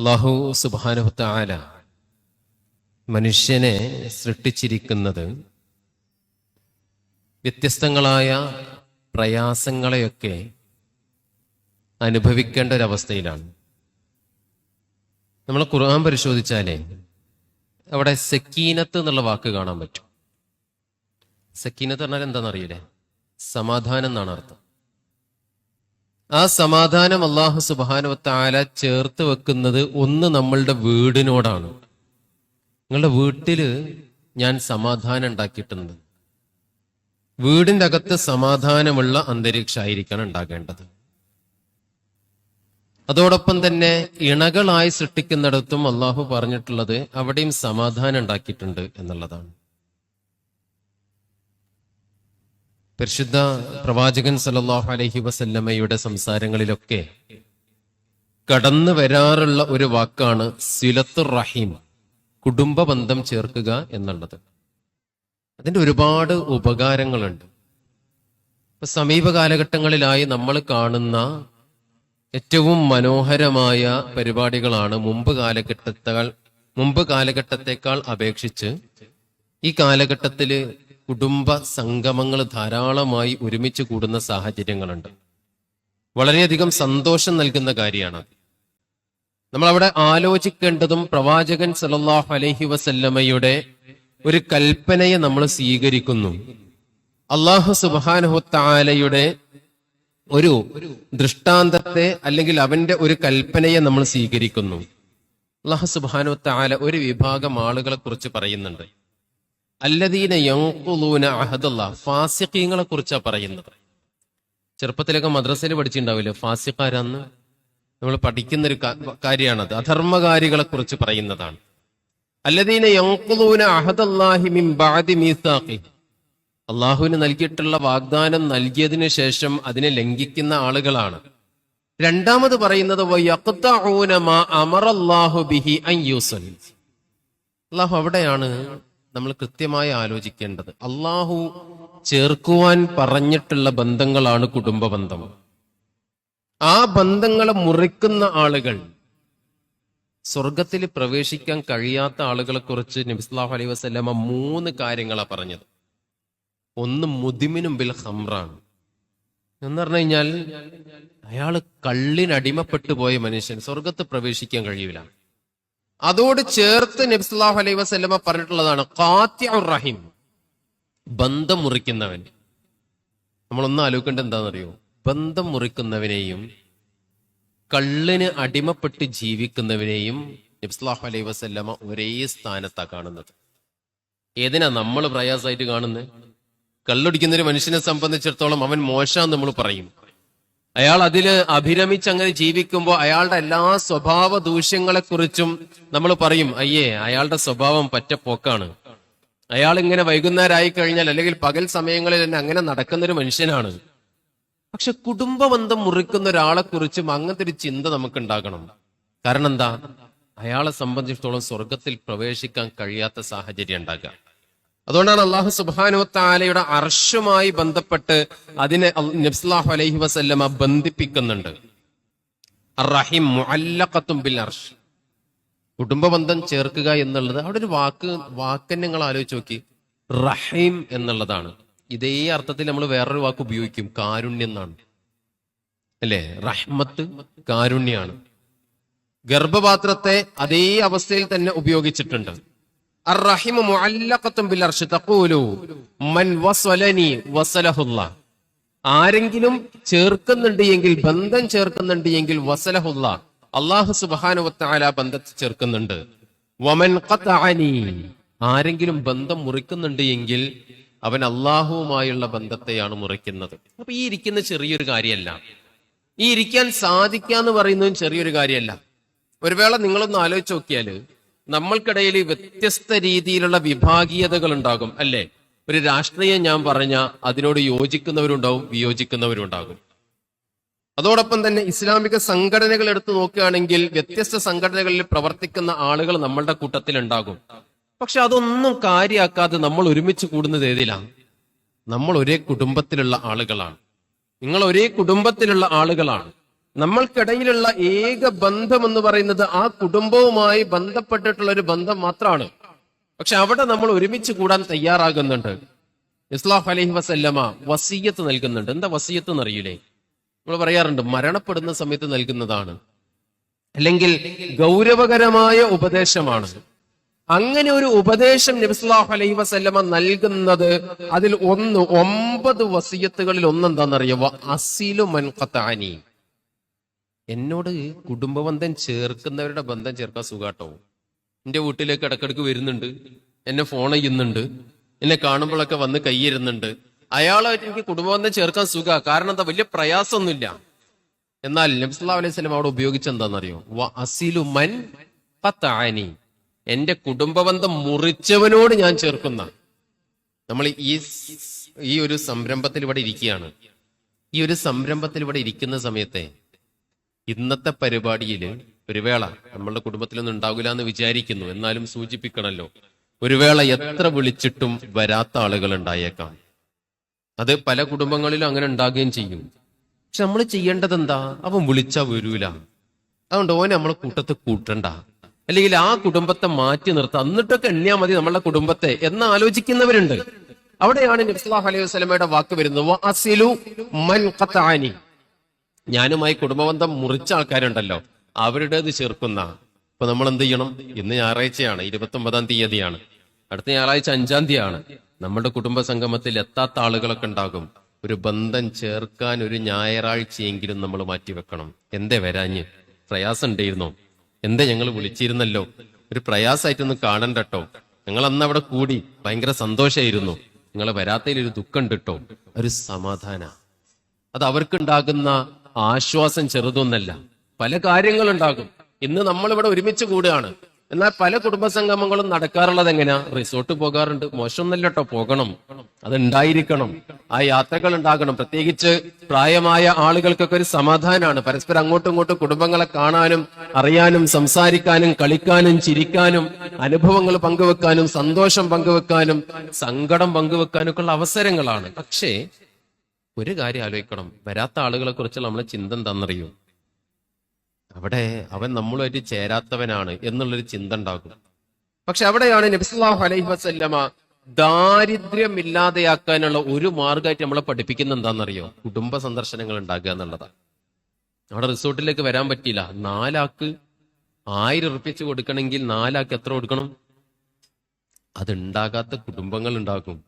അള്ളാഹു സുബാനുഹത്താല മനുഷ്യനെ സൃഷ്ടിച്ചിരിക്കുന്നത് വ്യത്യസ്തങ്ങളായ പ്രയാസങ്ങളെയൊക്കെ അനുഭവിക്കേണ്ട ഒരവസ്ഥയിലാണ് നമ്മൾ ഖുർആൻ പരിശോധിച്ചാലേ അവിടെ സക്കീനത്ത് എന്നുള്ള വാക്ക് കാണാൻ പറ്റും. സക്കീനത്ത് പറഞ്ഞാൽ എന്താണെന്നറിയില്ലേ? സമാധാനം എന്നാണ് അർത്ഥം. ആ സമാധാനം അള്ളാഹു സുബാനുവത്താല ചേർത്ത് വെക്കുന്നത് ഒന്ന് നമ്മളുടെ വീടിനോടാണ്. നിങ്ങളുടെ വീട്ടിൽ ഞാൻ സമാധാനം ഉണ്ടാക്കിയിട്ടുണ്ട്. വീടിന്റെ അകത്ത് സമാധാനമുള്ള അന്തരീക്ഷമായിരിക്കണം ഉണ്ടാകേണ്ടത്. അതോടൊപ്പം തന്നെ ഇണകളായി സൃഷ്ടിക്കുന്നിടത്തും അള്ളാഹു പറഞ്ഞിട്ടുള്ളത് അവിടെയും സമാധാനം ഉണ്ടാക്കിയിട്ടുണ്ട് എന്നുള്ളതാണ്. പരിശുദ്ധ പ്രവാചകൻ സല്ലല്ലാഹു അലഹി വസല്ലമ്മയുടെ സംസാരങ്ങളിലൊക്കെ കടന്നു വരാറുള്ള ഒരു വാക്കാണ് സിലത്തുർ റഹീം കുടുംബ ബന്ധം ചേർക്കുക എന്നുള്ളത്. അതിന്റെ ഒരുപാട് ഉപകാരങ്ങളുണ്ട്. ഇപ്പൊ സമീപ കാലഘട്ടങ്ങളിലായി നമ്മൾ കാണുന്ന ഏറ്റവും മനോഹരമായ പരിപാടികളാണ് മുമ്പ് കാലഘട്ടത്തേക്കാൾ മുമ്പ് കാലഘട്ടത്തെക്കാൾ അപേക്ഷിച്ച് ഈ കാലഘട്ടത്തിൽ കുടുംബ സംഗമങ്ങൾ ധാരാളമായി ഒരുമിച്ച് കൂടുന്ന സാഹചര്യങ്ങളുണ്ട്. വളരെയധികം സന്തോഷം നൽകുന്ന കാര്യമാണ്. നമ്മൾ അവിടെ ആലോചിക്കേണ്ടതും പ്രവാചകൻ സല്ലല്ലാഹു അലഹി വസല്ലമയുടെ ഒരു കൽപ്പനയെ നമ്മൾ സ്വീകരിക്കുന്നു. അള്ളാഹു സുബാനഹുത്താലയുടെ ഒരു ദൃഷ്ടാന്തത്തെ അല്ലെങ്കിൽ അവന്റെ ഒരു കൽപ്പനയെ നമ്മൾ സ്വീകരിക്കുന്നു. അള്ളാഹു സുബാനുഹത്താല ഒരു വിഭാഗം ആളുകളെ കുറിച്ച് പറയുന്നുണ്ട്. അല്ലദീന യങ്കുലൂന അഹദല്ല. ഫാസിഖീങ്ങളെ കുറിച്ചാണ് പറയുന്നത്. ചെറുപ്പത്തിലൊക്കെ മദ്രസയിൽ പഠിച്ചിട്ടുണ്ടാവില്ലേ? ഫാസിഖാരാന്ന്? നമ്മൾ പഠിക്കുന്ന ഒരു കാര്യമാണത് അധർമ്മകാരികളെ കുറിച്ച് പറയുന്നതാണ്. അല്ലദീന യങ്കുലൂന അഹദല്ലാഹി മിൻ ബഅദി മീസാഖി. അള്ളാഹുവിന് നൽകിയിട്ടുള്ള വാഗ്ദാനം നൽകിയതിനു ശേഷം അതിനെ ലംഘിക്കുന്ന ആളുകളാണ്. രണ്ടാമത് പറയുന്നത് അമറല്ലാഹു ബിഹി അള്ളാഹു അവിടെയാണ് നമ്മൾ കൃത്യമായി ആലോചിക്കേണ്ടത്. അള്ളാഹു ചേർക്കുവാൻ പറഞ്ഞിട്ടുള്ള ബന്ധങ്ങളാണ് കുടുംബ ബന്ധം. ആ ബന്ധങ്ങളെ മുറിക്കുന്ന ആളുകൾ സ്വർഗത്തിൽ പ്രവേശിക്കാൻ കഴിയാത്ത ആളുകളെ കുറിച്ച് നബിസ്ലാഹു അലൈഹി വസ്ലമ മൂന്ന് കാര്യങ്ങളാണ് പറഞ്ഞത്. ഒന്ന് മുതിമിനും ബിൽ ഹംറാണ് എന്ന് പറഞ്ഞു കഴിഞ്ഞാൽ അയാൾ കള്ളിനടിമപ്പെട്ടു പോയ മനുഷ്യൻ സ്വർഗത്ത് പ്രവേശിക്കാൻ കഴിയൂല. അതോട് ചേർത്ത് നബ്സുല്ലാഹു അലൈഹി വസല്ലമ പറഞ്ഞിട്ടുള്ളതാണ് ഖാതിഉർ റഹീം. ബന്ധം മുറിക്കുന്നവൻ. നമ്മളൊന്നും ആലോചിക്കേണ്ട എന്താണെന്നറിയോ? ബന്ധം മുറിക്കുന്നവനെയും കള്ളിന് അടിമപ്പെട്ട് ജീവിക്കുന്നവനെയും നബ്സുല്ലാഹു അലൈഹി വസല്ലമ ഒരേ സ്ഥാനത്താ കാണുന്നത്. ഏതിനാ നമ്മൾ പ്രയാസമായിട്ട് കാണുന്നത്? കള്ളൊടിക്കുന്ന ഒരു മനുഷ്യനെ സംബന്ധിച്ചിടത്തോളം അവൻ മോശം നമ്മൾ പറയും. അയാൾ അതിൽ അഭിരമിച്ച് അങ്ങനെ ജീവിക്കുമ്പോൾ അയാളുടെ എല്ലാ സ്വഭാവ ദൂഷ്യങ്ങളെക്കുറിച്ചും നമ്മൾ പറയും അയ്യേ അയാളുടെ സ്വഭാവം പറ്റ പോക്കാണ് അയാൾ ഇങ്ങനെ വൈകുന്നേരമായി കഴിഞ്ഞാൽ അല്ലെങ്കിൽ പകൽ സമയങ്ങളിൽ തന്നെ അങ്ങനെ നടക്കുന്ന ഒരു മനുഷ്യനാണ്. പക്ഷെ കുടുംബ ബന്ധം മുറിക്കുന്ന ഒരാളെ കുറിച്ചും അങ്ങനത്തെ ഒരു ചിന്ത നമുക്ക് ഉണ്ടാകണം കാരണം എന്താ? അയാളെ സംബന്ധിച്ചിടത്തോളം സ്വർഗത്തിൽ പ്രവേശിക്കാൻ കഴിയാത്ത സാഹചര്യം ഉണ്ടാകുക അതുകൊണ്ടാണ് അള്ളാഹു സുബാനു താലയുടെ അർഷുമായി ബന്ധപ്പെട്ട് അതിനെ നബ്സ്ലാഹു അലൈഹി വസല്ലമ ബന്ധിപ്പിക്കുന്നുണ്ട്. റഹിം ബിൽ അർഷ് കുടുംബ ബന്ധം ചേർക്കുക എന്നുള്ളത് അവിടെ ഒരു വാക്ക് വാക്കന്നെ നിങ്ങൾ ആലോചിച്ച് നോക്കി. റഹീം എന്നുള്ളതാണ്. ഇതേ അർത്ഥത്തിൽ നമ്മൾ വേറൊരു വാക്ക് ഉപയോഗിക്കും. കാരുണ്യം എന്നാണ്. അല്ലേ? റഹ്മത്ത് കാരുണ്യാണ്. ഗർഭപാത്രത്തെ അതേ അവസ്ഥയിൽ തന്നെ ഉപയോഗിച്ചിട്ടുണ്ട്. الرحم معلقة بالعرش تقول من وصلني وصله الله ആരെങ്കിലും ചേർക്കുന്നുണ്ട് എങ്കിൽ ബന്ധം ചേർക്കുന്നുണ്ട് എങ്കിൽ വസലഹുല്ല അള്ളാഹു സുബാനുവത്താല ബന്ധത്തെ ചേർക്കുന്നുണ്ട് വമൻ ഖതഅനി ആരെങ്കിലും ബന്ധം മുറിക്കുന്നുണ്ട് എങ്കിൽ അവൻ അള്ളാഹുവുമായുള്ള ബന്ധത്തെയാണ് മുറിക്കുന്നത് അപ്പൊ ഈ ഇരിക്കുന്ന ചെറിയൊരു കാര്യമല്ല ഈ ഇരിക്കാൻ സാധിക്കാന്ന് പറയുന്നതും ചെറിയൊരു കാര്യമല്ല ഒരു വേള നിങ്ങളൊന്ന് ആലോചിച്ച് നോക്കിയാല് നമ്മൾക്കിടയിൽ വ്യത്യസ്ത രീതിയിലുള്ള വിഭാഗീയതകൾ ഉണ്ടാകും അല്ലേ? ഒരു രാഷ്ട്രീയം ഞാൻ പറഞ്ഞ അതിനോട് യോജിക്കുന്നവരുണ്ടാവും വിയോജിക്കുന്നവരുണ്ടാകും. അതോടൊപ്പം തന്നെ ഇസ്ലാമിക സംഘടനകൾ എടുത്തു നോക്കുകയാണെങ്കിൽ വ്യത്യസ്ത സംഘടനകളിൽ പ്രവർത്തിക്കുന്ന ആളുകൾ നമ്മളുടെ കൂട്ടത്തിൽ ഉണ്ടാകും. പക്ഷെ അതൊന്നും കാര്യമാക്കാതെ നമ്മൾ ഒരുമിച്ച് കൂടുന്നത് ഏതിലാണ് നമ്മൾ ഒരേ കുടുംബത്തിലുള്ള ആളുകളാണ്. നിങ്ങൾ ഒരേ കുടുംബത്തിലുള്ള ആളുകളാണ്. നമ്മൾക്കിടയിലുള്ള ഏക ബന്ധം എന്ന് പറയുന്നത് ആ കുടുംബവുമായി ബന്ധപ്പെട്ടിട്ടുള്ള ഒരു ബന്ധം മാത്രമാണ് പക്ഷെ അവിടെ നമ്മൾ ഒരുമിച്ച് കൂടാൻ തയ്യാറാകുന്നുണ്ട്. ഇസ്ലാഫ് അലഹി വസല്ലമ വസീയത്ത് നൽകുന്നുണ്ട്. എന്താ വസീയത്ത് എന്നറിയില്ലേ നമ്മൾ പറയാറുണ്ട് മരണപ്പെടുന്ന സമയത്ത് നൽകുന്നതാണ്. അല്ലെങ്കിൽ ഗൗരവകരമായ ഉപദേശമാണ്. അങ്ങനെ ഒരു ഉപദേശം നബിസ്ലാഹു അലൈഹി വസല്ലമ നൽകുന്നത് അതിൽ ഒന്ന് ഒമ്പത് വസീയത്തുകളിൽ ഒന്നെന്താണെന്നറിയോ അസിലു മൻഖത്താനി എന്നോട് കുടുംബബന്ധം ചേർക്കുന്നവരുടെ ബന്ധം ചേർക്കാൻ സുഖാട്ടോ. എന്റെ വീട്ടിലേക്ക് ഇടക്കിടക്ക് വരുന്നുണ്ട്. എന്നെ ഫോൺ ചെയ്യുന്നുണ്ട്. എന്നെ കാണുമ്പോഴൊക്കെ വന്ന് കൈയിരുന്നുണ്ട് അയാളായിട്ട് എനിക്ക് കുടുംബബന്ധം ചേർക്കാൻ സുഖ. കാരണം എന്താ? വലിയ പ്രയാസമൊന്നുമില്ല. എന്നാൽ നബ്സല്ലാ അലൈഹി സ്വലം അവിടെ ഉപയോഗിച്ചെന്താണെന്നറിയോ അസിലു മൻ പത്താനി എന്റെ കുടുംബബന്ധം മുറിച്ചവനോട് ഞാൻ ചേർക്കുന്ന. നമ്മൾ ഈ ഈ ഒരു സംരംഭത്തിൽ ഇവിടെ ഇരിക്കുകയാണ്. ഈ ഒരു സംരംഭത്തിൽ ഇവിടെ ഇരിക്കുന്ന സമയത്തെ ഇന്നത്തെ പരിപാടിയിൽ ഒരു വേള നമ്മളുടെ കുടുംബത്തിലൊന്നും ഉണ്ടാകില്ല എന്ന് വിചാരിക്കുന്നു. എന്നാലും സൂചിപ്പിക്കണല്ലോ ഒരു വേള എത്ര വിളിച്ചിട്ടും വരാത്ത ആളുകൾ ഉണ്ടായേക്കാം. അത് പല കുടുംബങ്ങളിലും അങ്ങനെ ഉണ്ടാകുകയും ചെയ്യും. പക്ഷെ നമ്മൾ ചെയ്യേണ്ടത് എന്താ അവൻ വിളിച്ചാ വരൂല. അതുകൊണ്ട് ഓനെ നമ്മളെ കൂട്ടത്തെ കൂട്ടണ്ട. അല്ലെങ്കിൽ ആ കുടുംബത്തെ മാറ്റി നിർത്താം. എന്നിട്ടൊക്കെ എണ്ണിയാ മതി നമ്മളുടെ കുടുംബത്തെ എന്ന് ആലോചിക്കുന്നവരുണ്ട്. അവിടെയാണ് നബ്സലാഹു അലൈഹി വസ്ലമയുടെ വാക്ക് വരുന്നത് "വ അസിലു മൻ ഖത്തഅനി." ഞാനുമായി കുടുംബബന്ധം മുറിച്ച ആൾക്കാരുണ്ടല്ലോ അവരുടേത് ചേർക്കുന്ന. ഇപ്പൊ നമ്മൾ എന്ത് ചെയ്യണം? ഇന്ന് ഞായറാഴ്ചയാണ് ഇരുപത്തി ഒമ്പതാം തീയതിയാണ്. അടുത്ത ഞായറാഴ്ച അഞ്ചാം തീയതിയാണ്. നമ്മുടെ കുടുംബ സംഗമത്തിൽ എത്താത്ത ആളുകളൊക്കെ ഉണ്ടാകും. ഒരു ബന്ധം ചേർക്കാൻ ഒരു ഞായറാഴ്ചയെങ്കിലും നമ്മൾ മാറ്റി വെക്കണം. എന്തേ വരാഞ്ഞ്? പ്രയാസം ഉണ്ടായിരുന്നോ എന്തേ ഞങ്ങൾ വിളിച്ചിരുന്നല്ലോ? ഒരു പ്രയാസമായിട്ടൊന്ന് കാണണ്ടട്ടോ ഞങ്ങൾ അന്ന് അവിടെ കൂടി ഭയങ്കര സന്തോഷമായിരുന്നു നിങ്ങളെ വരാത്തതിൽ ഒരു ദുഃഖം ഉണ്ട് കേട്ടോ ഒരു സമാധാന. അത് അവർക്കുണ്ടാകുന്ന ആശ്വാസം ചെറുതൊന്നല്ല. പല കാര്യങ്ങളുണ്ടാകും. ഇന്ന് നമ്മളിവിടെ ഒരുമിച്ച് കൂടുകയാണ്. എന്നാൽ പല കുടുംബ സംഗമങ്ങളും നടക്കാറുള്ളത് എങ്ങനെയാ? റിസോർട്ട് പോകാറുണ്ട്. മോശമൊന്നല്ല കേട്ടോ പോകണം. അതുണ്ടായിരിക്കണം. ആ യാത്രകൾ ഉണ്ടാകണം പ്രത്യേകിച്ച് പ്രായമായ ആളുകൾക്കൊക്കെ ഒരു സമാധാനമാണ്. പരസ്പരം അങ്ങോട്ടും ഇങ്ങോട്ടും കുടുംബങ്ങളെ കാണാനും അറിയാനും സംസാരിക്കാനും കളിക്കാനും ചിരിക്കാനും അനുഭവങ്ങൾ പങ്കുവെക്കാനും സന്തോഷം പങ്കുവെക്കാനും സങ്കടം പങ്കുവെക്കാനും ഒക്കെ ഉള്ള അവസരങ്ങളാണ്. പക്ഷേ ഒരു കാര്യം ആലോചിക്കണം. വരാത്ത ആളുകളെ കുറിച്ച് നമ്മളെ ചിന്ത എന്താണെന്നറിയോ? അവിടെ അവൻ നമ്മളുമായിട്ട് ചേരാത്തവനാണ് എന്നുള്ളൊരു ചിന്ത ഉണ്ടാകും. പക്ഷെ അവിടെയാണ് നബിസ്ലാഹു അലൈഹി വസല്ലമ ദാരിദ്ര്യമില്ലാതെയാക്കാനുള്ള ഒരു മാർഗമായിട്ട് നമ്മളെ പഠിപ്പിക്കുന്ന എന്താണെന്നറിയോ? കുടുംബ സന്ദർശനങ്ങൾ ഉണ്ടാക്കുക എന്നുള്ളതാണ്. അവിടെ റിസോർട്ടിലേക്ക് വരാൻ പറ്റിയില്ല. നാലാക്ക് ആയിരം ഉറപ്പിച്ച് കൊടുക്കണമെങ്കിൽ നാലാക്ക് എത്ര കൊടുക്കണം? അതുണ്ടാകാത്ത കുടുംബങ്ങൾ ഉണ്ടാക്കും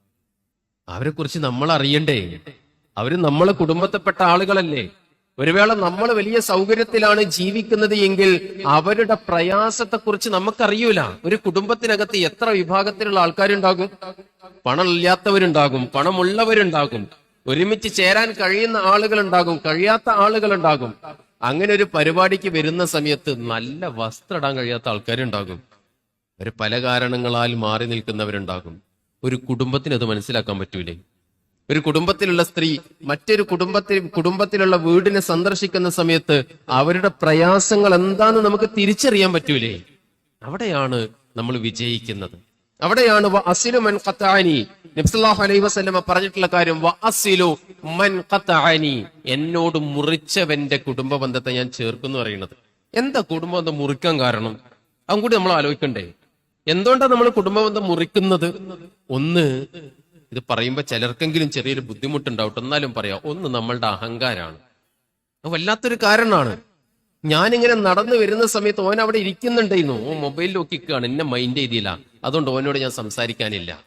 അവരെ കുറിച്ച് നമ്മൾ അറിയണ്ടേ അവർ നമ്മളെ കുടുംബത്തിൽപ്പെട്ട ആളുകളല്ലേ? ഒരു വേള നമ്മൾ വലിയ സൗകര്യത്തിലാണ് ജീവിക്കുന്നത് എങ്കിൽ അവരുടെ പ്രയാസത്തെ കുറിച്ച് നമുക്കറിയൂല. ഒരു കുടുംബത്തിനകത്ത് എത്ര വിഭാഗത്തിലുള്ള ആൾക്കാരുണ്ടാകും? പണമില്ലാത്തവരുണ്ടാകും പണമുള്ളവരുണ്ടാകും ഒരുമിച്ച് ചേരാൻ കഴിയുന്ന ആളുകളുണ്ടാകും കഴിയാത്ത ആളുകളുണ്ടാകും. അങ്ങനെ ഒരു പരിപാടിക്ക് വരുന്ന സമയത്ത് നല്ല വസ്ത്രം ഇടാൻ കഴിയാത്ത ആൾക്കാരുണ്ടാകും. അവർ പല കാരണങ്ങളാൽ മാറി നിൽക്കുന്നവരുണ്ടാകും. ഒരു കുടുംബത്തിന് അത് മനസ്സിലാക്കാൻ പറ്റൂലേ? ഒരു കുടുംബത്തിലുള്ള സ്ത്രീ മറ്റൊരു കുടുംബത്തിൽ കുടുംബത്തിലുള്ള വീടിനെ സന്ദർശിക്കുന്ന സമയത്ത് അവരുടെ പ്രയാസങ്ങൾ എന്താണെന്ന് നമുക്ക് തിരിച്ചറിയാൻ പറ്റൂലേ? അവിടെയാണ് നമ്മൾ വിജയിക്കുന്നത്. അവിടെയാണ് വ അസിലു മൻ ഖത്താനി നബ്സല്ലാഹു അലൈഹി വസല്ലമ പറഞ്ഞിട്ടുള്ള കാര്യം വ അസിലു മൻ ഖത്താനി എന്നോട് മുറിച്ചവന്റെ കുടുംബ ബന്ധത്തെ ഞാൻ ചേർക്കുന്നു പറയുന്നത്. എന്താ കുടുംബ ബന്ധം മുറിക്കാൻ കാരണം? അതും കൂടി നമ്മൾ ആലോചിക്കണ്ടേ. എന്തുകൊണ്ടാണ് നമ്മൾ കുടുംബ ബന്ധം മുറിക്കുന്നത്? ഒന്ന് ഇത് പറയുമ്പോൾ ചിലർക്കെങ്കിലും ചെറിയൊരു ബുദ്ധിമുട്ടുണ്ടാവും എന്നാലും പറയാം ഒന്ന് നമ്മളുടെ അഹങ്കാരമാണ് വല്ലാത്തൊരു കാരണമാണ്. ഞാനിങ്ങനെ നടന്നു വരുന്ന സമയത്ത് ഓൻ അവിടെ ഇരിക്കുന്നുണ്ടായിരുന്നു. ഓ മൊബൈലിൽ നോക്കിക്കാണ് എന്നെ മൈൻഡ് ചെയ്തില്ല. അതുകൊണ്ട് ഓനോട് ഞാൻ സംസാരിക്കാനില്ല.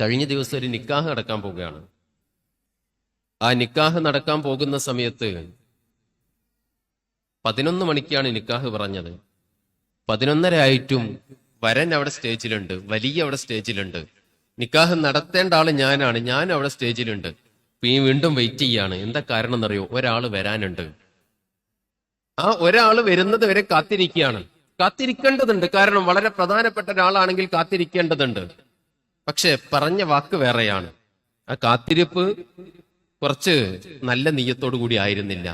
കഴിഞ്ഞ ദിവസം ഒരു നിക്കാഹ് നടക്കാൻ പോവുകയാണ്. ആ നിക്കാഹ് നടക്കാൻ പോകുന്ന സമയത്ത് പതിനൊന്ന് മണിക്കാണ് നിക്കാഹ് പറഞ്ഞത്. പതിനൊന്നര ആയിട്ടും വരൻ അവിടെ സ്റ്റേജിലുണ്ട് വലിയ അവിടെ സ്റ്റേജിലുണ്ട്. നിക്കാഹ് നടത്തേണ്ട ആൾ ഞാനാണ്. ഞാൻ അവിടെ സ്റ്റേജിലുണ്ട്. ഈ വീണ്ടും വെയിറ്റ് ചെയ്യാണ്. എന്താ കാരണം എന്നറിയോ ഒരാൾ വരാനുണ്ട്. ആ ഒരാൾ വരുന്നത് വരെ കാത്തിരിക്കുകയാണ്. കാത്തിരിക്കേണ്ടതുണ്ട്. കാരണം വളരെ പ്രധാനപ്പെട്ട ഒരാളാണെങ്കിൽ കാത്തിരിക്കേണ്ടതുണ്ട്. പക്ഷെ പറഞ്ഞ വാക്ക് വേറെയാണ്. ആ കാത്തിരിപ്പ് കുറച്ച് നല്ല നീയത്തോടു കൂടി ആയിരുന്നില്ല.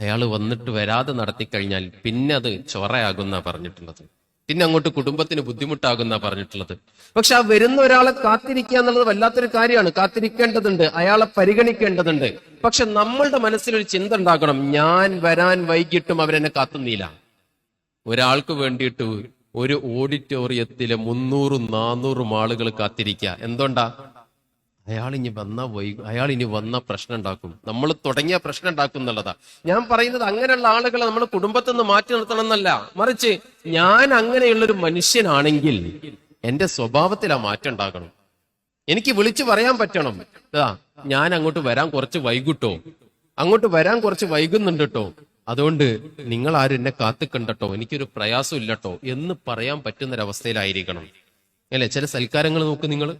അയാൾ വന്നിട്ട് വരാതെ നടത്തി കഴിഞ്ഞാൽ പിന്നെ അത് ചൊറയാകുന്ന പറഞ്ഞിട്ടുള്ളത്. പിന്നെ അങ്ങോട്ട് കുടുംബത്തിന് ബുദ്ധിമുട്ടാകുന്ന പറഞ്ഞിട്ടുള്ളത്. പക്ഷെ ആ വരുന്ന ഒരാളെ കാത്തിരിക്കുക എന്നുള്ളത് വല്ലാത്തൊരു കാര്യമാണ്. കാത്തിരിക്കേണ്ടതുണ്ട് അയാളെ പരിഗണിക്കേണ്ടതുണ്ട്. പക്ഷെ നമ്മളുടെ മനസ്സിലൊരു ചിന്ത ഉണ്ടാക്കണം ഞാൻ വരാൻ വൈകിട്ടും അവരെന്നെ കാത്തുന്നില്ല. ഒരാൾക്ക് വേണ്ടിയിട്ട് ഒരു ഓഡിറ്റോറിയത്തിലെ മുന്നൂറും നാന്നൂറും ആളുകൾ കാത്തിരിക്കുക. എന്തുകൊണ്ടാ? അയാൾ ഇനി വന്ന വൈ അയാൾ ഇനി വന്ന പ്രശ്നം ഉണ്ടാക്കും നമ്മൾ തുടങ്ങിയ പ്രശ്നം ഉണ്ടാക്കും എന്നുള്ളതാ. ഞാൻ പറയുന്നത് അങ്ങനെയുള്ള ആളുകളെ നമ്മൾ കുടുംബത്തിൽ നിന്ന് മാറ്റി നിർത്തണം എന്നല്ല. മറിച്ച് ഞാൻ അങ്ങനെയുള്ളൊരു മനുഷ്യനാണെങ്കിൽ എന്റെ സ്വഭാവത്തിൽ ആ മാറ്റം ഉണ്ടാകണം എനിക്ക് വിളിച്ചു പറയാൻ പറ്റണം. ഞാൻ അങ്ങോട്ട് വരാൻ കുറച്ച് വൈകിട്ടോ? അങ്ങോട്ട് വരാൻ കുറച്ച് വൈകുന്നുണ്ട് കേട്ടോ അതുകൊണ്ട് നിങ്ങൾ ആരും എന്നെ കാത്തുക്കണ്ടട്ടോ എനിക്കൊരു പ്രയാസം ഇല്ലട്ടോ എന്ന് പറയാൻ പറ്റുന്നൊരവസ്ഥയിലായിരിക്കണം. അല്ലെ? ചില സൽക്കാരങ്ങൾ നോക്ക് നിങ്ങൾ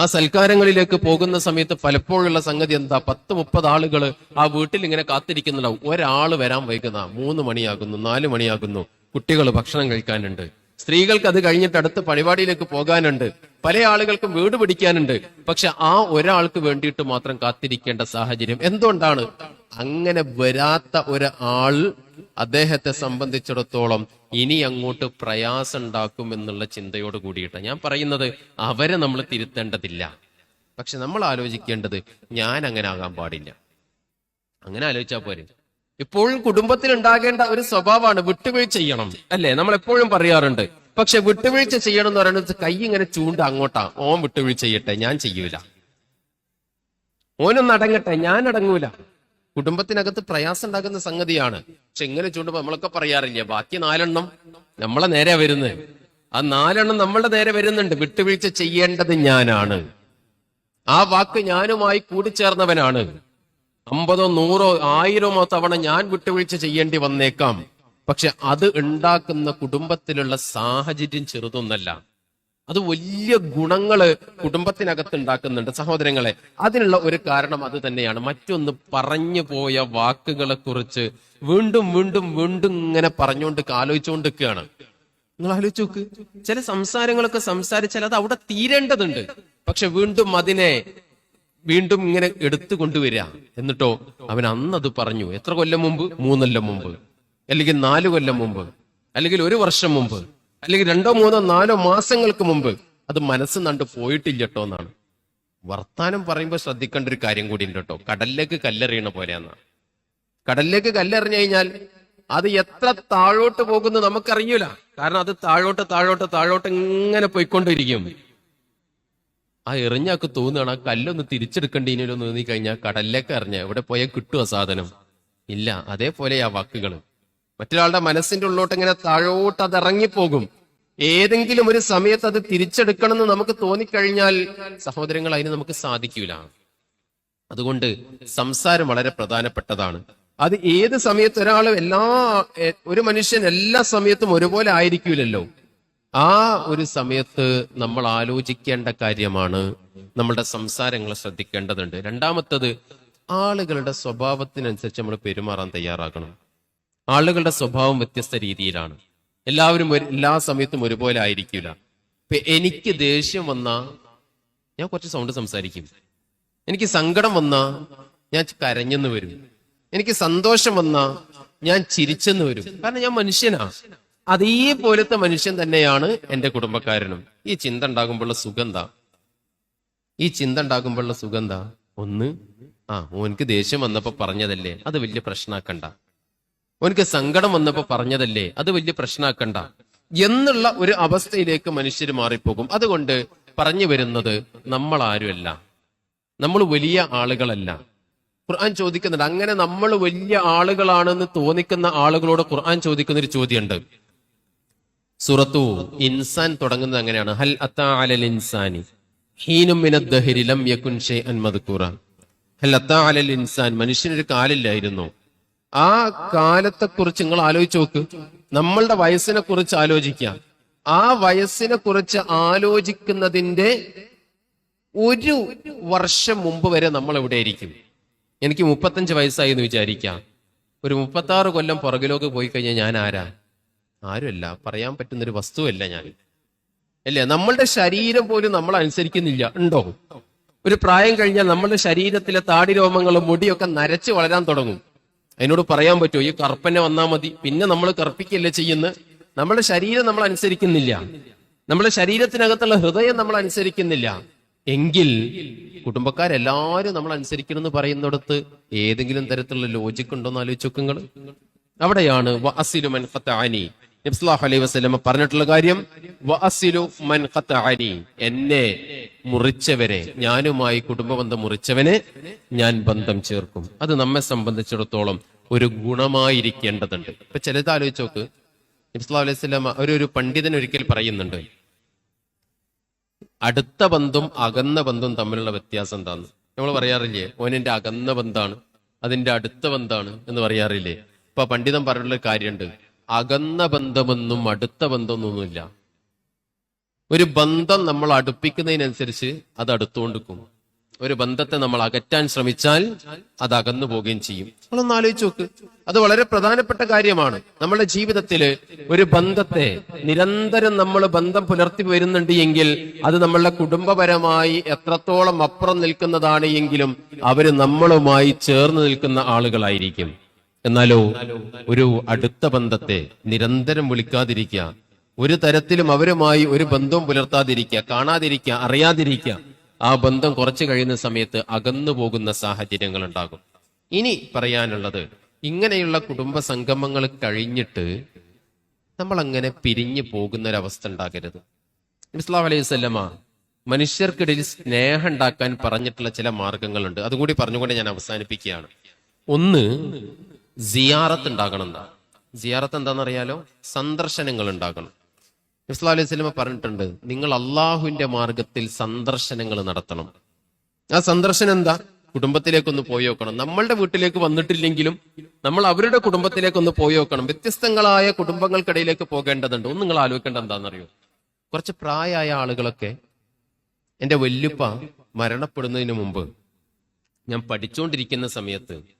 ആ സൽക്കാരങ്ങളിലേക്ക് പോകുന്ന സമയത്ത് പലപ്പോഴുള്ള സംഗതി എന്താ? പത്ത് മുപ്പത് ആളുകൾ ആ വീട്ടിൽ ഇങ്ങനെ കാത്തിരിക്കുന്നുണ്ടാവും. ഒരാൾ വരാൻ വൈകുന്ന മൂന്ന് മണിയാകുന്നു നാല് മണിയാകുന്നു. കുട്ടികൾ ഭക്ഷണം കഴിക്കാനുണ്ട്. സ്ത്രീകൾക്ക് അത് കഴിഞ്ഞിട്ട് അടുത്ത പരിപാടിയിലേക്ക് പോകാനുണ്ട്. പല ആളുകൾക്കും വീട് പിടിക്കാനുണ്ട്. പക്ഷെ ആ ഒരാൾക്ക് വേണ്ടിയിട്ട് മാത്രം കാത്തിരിക്കേണ്ട സാഹചര്യം എന്തുകൊണ്ടാണ്? അങ്ങനെ വരാത്ത ഒരാൾ അദ്ദേഹത്തെ സംബന്ധിച്ചിടത്തോളം ഇനി അങ്ങോട്ട് പ്രയാസം ഉണ്ടാക്കും എന്നുള്ള ചിന്തയോട് കൂടിയിട്ട് ഞാൻ പറയുന്നത് അവരെ നമ്മൾ തിരുത്തേണ്ടതില്ല. പക്ഷെ നമ്മൾ ആലോചിക്കേണ്ടത് ഞാൻ അങ്ങനെ ആകാൻ പാടില്ല. അങ്ങനെ ആലോചിച്ചാൽ പോരെ. എപ്പോഴും കുടുംബത്തിൽ ഉണ്ടാകേണ്ട ഒരു സ്വഭാവമാണ് വിട്ടുപോയി ചെയ്യണം. അല്ലേ? നമ്മൾ എപ്പോഴും പറയാറുണ്ട് പക്ഷെ വിട്ടുവീഴ്ച ചെയ്യണം എന്ന് പറയുന്നത് കൈ ഇങ്ങനെ ചൂണ്ട അങ്ങോട്ടാ. ഓൻ വിട്ടുവീഴ്ച ചെയ്യട്ടെ ഞാൻ ചെയ്യൂല. ഓനൊന്ന് അടങ്ങട്ടെ ഞാൻ അടങ്ങൂല. കുടുംബത്തിനകത്ത് പ്രയാസം ഉണ്ടാക്കുന്ന സംഗതിയാണ്. പക്ഷെ ഇങ്ങനെ ചൂണ്ടുമ്പോ നമ്മളൊക്കെ പറയാറില്ലേ ബാക്കി നാലെണ്ണം നമ്മളെ നേരെ വരുന്നത്. ആ നാലെണ്ണം നമ്മളുടെ നേരെ വരുന്നുണ്ട്. വിട്ടുവീഴ്ച ചെയ്യേണ്ടത് ഞാനാണ്. ആ വാക്ക് ഞാനുമായി കൂടിച്ചേർന്നവനാണ്. അമ്പതോ നൂറോ ആയിരമോ തവണ ഞാൻ വിട്ടുവീഴ്ച ചെയ്യേണ്ടി വന്നേക്കാം. പക്ഷെ അത് ഉണ്ടാക്കുന്ന കുടുംബത്തിലുള്ള സാഹചര്യം ചെറുതൊന്നല്ല. അത് വലിയ ഗുണങ്ങൾ കുടുംബത്തിനകത്ത് ഉണ്ടാക്കുന്നുണ്ട്. സഹോദരങ്ങളെ അതിനുള്ള ഒരു കാരണം അത് തന്നെയാണ്. മറ്റൊന്ന് പറഞ്ഞു പോയ വാക്കുകളെ കുറിച്ച് വീണ്ടും വീണ്ടും വീണ്ടും ഇങ്ങനെ പറഞ്ഞുകൊണ്ട് ആലോചിച്ചുകൊണ്ട് നിൽക്കുകയാണ് നിങ്ങൾ ആലോചിച്ച് നോക്ക്. ചില സംസാരങ്ങളൊക്കെ സംസാരിച്ചാൽ അത് അവിടെ തീരേണ്ടതുണ്ട്. പക്ഷെ വീണ്ടും അതിനെ വീണ്ടും ഇങ്ങനെ എടുത്തു കൊണ്ടുവരിക എന്നിട്ടോ അവൻ അന്ന് അത് പറഞ്ഞു. എത്ര കൊല്ലം മുമ്പ്? മൂന്നല്ലം മുമ്പ്. അല്ലെങ്കിൽ നാല് കൊല്ലം മുമ്പ് അല്ലെങ്കിൽ ഒരു വർഷം മുമ്പ് അല്ലെങ്കിൽ രണ്ടോ മൂന്നോ നാലോ മാസങ്ങൾക്ക് മുമ്പ് അത് മനസ്സ് നണ്ട് പോയിട്ടില്ല കേട്ടോ എന്നാണ്. വർത്താനം പറയുമ്പോൾ ശ്രദ്ധിക്കേണ്ട ഒരു കാര്യം കൂടി ഉണ്ട് കേട്ടോ കടലിലേക്ക് കല്ലെറിയണ പോലെയാണ് കടലിലേക്ക് കല്ലെറിഞ്ഞു കഴിഞ്ഞാൽ അത് എത്ര താഴോട്ട് പോകുന്നു നമുക്കറിയൂല. കാരണം അത് താഴോട്ട് താഴോട്ട് താഴോട്ട് ഇങ്ങനെ പോയിക്കൊണ്ടിരിക്കും. ആ എറിഞ്ഞാക്ക് തോന്നുകയാണ് ആ കല്ലൊന്ന് തിരിച്ചെടുക്കേണ്ടീനോ നീ കഴിഞ്ഞാൽ കടലിലേക്ക് എറിഞ്ഞ എവിടെ പോയാൽ കിട്ടുമോ സാധനം. ഇല്ല അതേപോലെ ആ വാക്കുകൾ മറ്റൊരാളുടെ മനസ്സിന്റെ ഉള്ളോട്ട് ഇങ്ങനെ താഴോട്ട് അത് ഇറങ്ങിപ്പോകും. ഏതെങ്കിലും ഒരു സമയത്ത് അത് തിരിച്ചെടുക്കണം എന്ന് നമുക്ക് തോന്നിക്കഴിഞ്ഞാൽ സഹോദരങ്ങൾ അതിന് നമുക്ക് സാധിക്കില്ല അതുകൊണ്ട് സംസാരം വളരെ പ്രധാനപ്പെട്ടതാണ്. അത് ഏത് സമയത്ത് ഒരാളും എല്ലാ ഒരു മനുഷ്യൻ എല്ലാ സമയത്തും ഒരുപോലെ ആയിരിക്കില്ലല്ലോ ആ ഒരു സമയത്ത് നമ്മൾ ആലോചിക്കേണ്ട കാര്യമാണ് നമ്മളുടെ സംസാരങ്ങൾ ശ്രദ്ധിക്കേണ്ടതുണ്ട്. രണ്ടാമത്തത് ആളുകളുടെ സ്വഭാവത്തിനനുസരിച്ച് നമ്മൾ പെരുമാറാൻ തയ്യാറാകണം. ആളുകളുടെ സ്വഭാവം വ്യത്യസ്ത രീതിയിലാണ്. എല്ലാവരും എല്ലാ സമയത്തും ഒരുപോലെ ആയിരിക്കില്ല ഇപ്പൊ എനിക്ക് ദേഷ്യം വന്ന ഞാൻ കുറച്ച് സൗണ്ട് സംസാരിക്കും. എനിക്ക് സങ്കടം വന്ന ഞാൻ കരഞ്ഞെന്ന് വരും. എനിക്ക് സന്തോഷം വന്ന ഞാൻ ചിരിച്ചെന്ന് വരും. കാരണം ഞാൻ മനുഷ്യനാ. അതേപോലത്തെ മനുഷ്യൻ തന്നെയാണ് എന്റെ കുടുംബക്കാരനും. ഈ ചിന്ത ഉണ്ടാകുമ്പോഴുള്ള സുഗന്ധ ഈ ചിന്ത ഉണ്ടാകുമ്പോഴുള്ള സുഗന്ധ ഒന്ന് ആ ഓനക്ക് ദേഷ്യം വന്നപ്പോ പറഞ്ഞതല്ലേ? അത് വലിയ പ്രശ്നമാക്കണ്ട. ഓനക്ക് സങ്കടം വന്നപ്പോ പറഞ്ഞതല്ലേ അത് വലിയ പ്രശ്നമാക്കണ്ട എന്നുള്ള ഒരു അവസ്ഥയിലേക്ക് മനുഷ്യർ മാറിപ്പോകും. അതുകൊണ്ട് പറഞ്ഞു വരുന്നത് നമ്മൾ ആരുമല്ല നമ്മൾ വലിയ ആളുകളല്ല. ഖുർആൻ ചോദിക്കുന്നുണ്ട് അങ്ങനെ നമ്മൾ വലിയ ആളുകളാണെന്ന് തോന്നിക്കുന്ന ആളുകളോട് ഖുർആൻ ചോദിക്കുന്ന ഒരു ചോദ്യമുണ്ട്. സുറത്തു ഇൻസാൻ തുടങ്ങുന്നത് അങ്ങനെയാണ്. ഹൽ അലൽ ഇൻസാനി? ഹീനും ഹൽ അലൽ ഇൻസാൻ? മനുഷ്യനൊരു കാലില്ലായിരുന്നു. ആ കാലത്തെ കുറിച്ച് നിങ്ങൾ ആലോചിച്ച് നോക്ക്. നമ്മളുടെ വയസ്സിനെ കുറിച്ച് ആലോചിക്കുക. ആ വയസ്സിനെ കുറിച്ച് ആലോചിക്കുന്നതിന്റെ ഒരു വർഷം മുമ്പ് വരെ നമ്മൾ എവിടെ ആയിരിക്കും? എനിക്ക് മുപ്പത്തഞ്ച് വയസ്സായി എന്ന് വിചാരിക്കാം. ഒരു മുപ്പത്തി ആറ് കൊല്ലം പുറകിലേക്ക് പോയി കഴിഞ്ഞാൽ ഞാൻ ആരാ? ആരുമല്ല. പറയാൻ പറ്റുന്ന ഒരു വസ്തുവല്ല ഞാൻ. അല്ലേ? നമ്മളുടെ ശരീരം പോലും നമ്മൾ അനുസരിക്കുന്നില്ല. ഉണ്ടോ? ഒരു പ്രായം കഴിഞ്ഞാൽ നമ്മളുടെ ശരീരത്തിലെ താടി രോമങ്ങളും മുടിയൊക്കെ നരച്ച് വളരാൻ തുടങ്ങും. അതിനോട് പറയാൻ പറ്റുമോ? ഈ കറുപ്പനെ വന്നാൽ മതി. പിന്നെ നമ്മൾ കറുപ്പിക്കല്ലേ ചെയ്യുന്ന നമ്മുടെ ശരീരം നമ്മൾ അനുസരിക്കുന്നില്ല. നമ്മുടെ ശരീരത്തിനകത്തുള്ള ഹൃദയം നമ്മൾ അനുസരിക്കുന്നില്ല. എങ്കിൽ കുടുംബക്കാരെല്ലാവരും നമ്മൾ അനുസരിക്കണം എന്ന് പറയുന്നിടത്ത് ഏതെങ്കിലും തരത്തിലുള്ള ലോജിക് ഉണ്ടോ എന്ന് ആലോചിച്ച് നോക്കുങ്ങൾ അവിടെയാണ് വഅസിലു മൻ നബ്സല്ലാഹു അലൈഹി വസല്ലമ പറഞ്ഞിട്ടുള്ള കാര്യം എന്നെ മുറിച്ചവരെ ഞാനുമായി കുടുംബബന്ധം മുറിച്ചവനെ ഞാൻ ബന്ധം ചേർക്കും. അത് നമ്മെ സംബന്ധിച്ചിടത്തോളം ഒരു ഗുണമായിരിക്കേണ്ടതുണ്ട്. ഇപ്പൊ ചിലത് ആലോചിച്ച് നോക്ക്. നബ്സ്ലാ അലൈഹി സ്വലാമ ഒരു പണ്ഡിതൻ ഒരിക്കൽ പറയുന്നുണ്ട് അടുത്ത ബന്ധം അകന്ന ബന്ധം തമ്മിലുള്ള വ്യത്യാസം എന്താന്ന്? നമ്മൾ പറയാറില്ലേ ഓനെന്റെ അകന്ന ബന്ധാണ് അതിന്റെ അടുത്ത ബന്ധാണ് എന്ന് പറയാറില്ലേ? ഇപ്പൊ പണ്ഡിതൻ പറഞ്ഞിട്ടുള്ള കാര്യമുണ്ട് അകന്ന ബന്ധമൊന്നും അടുത്ത ബന്ധമൊന്നുമില്ല. ഒരു ബന്ധം നമ്മൾ അടുപ്പിക്കുന്നതിനനുസരിച്ച് അത് അടുത്തുകൊണ്ടിരിക്കും. ഒരു ബന്ധത്തെ നമ്മൾ അകറ്റാൻ ശ്രമിച്ചാൽ അത് അകന്നു പോവുകയും ചെയ്യും. നമ്മളൊന്ന് ആലോചിച്ച് നോക്ക്. അത് വളരെ പ്രധാനപ്പെട്ട കാര്യമാണ്. നമ്മുടെ ജീവിതത്തിൽ ഒരു ബന്ധത്തെ നിരന്തരം നമ്മൾ ബന്ധം പുലർത്തി വരുന്നുണ്ട് എങ്കിൽ അത് നമ്മളുടെ കുടുംബപരമായി എത്രത്തോളം അപ്പുറം നിൽക്കുന്നതാണ് എങ്കിലും അവർ നമ്മളുമായി ചേർന്ന് നിൽക്കുന്ന ആളുകളായിരിക്കും. എന്നാലോ ഒരു അടുത്ത ബന്ധത്തെ നിരന്തരം വിളിക്കാതിരിക്കുക. ഒരു തരത്തിലും അവരുമായി ഒരു ബന്ധവും പുലർത്താതിരിക്കുക കാണാതിരിക്കുക അറിയാതിരിക്കുക. ആ ബന്ധം കുറച്ചു കഴിയുന്ന സമയത്ത് അകന്നു പോകുന്ന സാഹചര്യങ്ങൾ ഉണ്ടാകും ഇനി പറയാനുള്ളത് ഇങ്ങനെയുള്ള കുടുംബ സംഗമങ്ങൾ കഴിഞ്ഞിട്ട് നമ്മൾ അങ്ങനെ പിരിഞ്ഞു പോകുന്ന ഒരവസ്ഥ ഉണ്ടാകരുത് ഇസ്ലാം അലൈഹി സ്വല്ലമ മനുഷ്യർക്കിടയിൽ സ്നേഹം ഉണ്ടാക്കാൻ പറഞ്ഞിട്ടുള്ള ചില മാർഗങ്ങളുണ്ട്. അതുകൂടി പറഞ്ഞുകൊണ്ട് ഞാൻ അവസാനിപ്പിക്കുകയാണ്. ഒന്ന് സിയാറത്ത് ഉണ്ടാകണം എന്താ? സിയാറത്ത് എന്താണെന്നറിയാലോ സന്ദർശനങ്ങൾ ഉണ്ടാകണം ഇസ്ലാ അലൈഹി സ്വലമ പറഞ്ഞിട്ടുണ്ട് നിങ്ങൾ അള്ളാഹുവിന്റെ മാർഗത്തിൽ സന്ദർശനങ്ങൾ നടത്തണം. ആ സന്ദർശനം എന്താ? കുടുംബത്തിലേക്കൊന്ന് പോയി നോക്കണം. നമ്മളുടെ വീട്ടിലേക്ക് വന്നിട്ടില്ലെങ്കിലും നമ്മൾ അവരുടെ കുടുംബത്തിലേക്കൊന്ന് പോയി നോക്കണം. വ്യത്യസ്തങ്ങളായ കുടുംബങ്ങൾക്കിടയിലേക്ക് പോകേണ്ടതുണ്ട്. ഒന്ന് നിങ്ങൾ ആലോചിക്കേണ്ട എന്താണെന്നറിയോ? കുറച്ച് പ്രായമായ ആളുകളൊക്കെ എന്റെ വല്യുപ്പ മരണപ്പെടുന്നതിന് മുമ്പ് ഞാൻ പഠിച്ചുകൊണ്ടിരിക്കുന്ന സമയത്ത്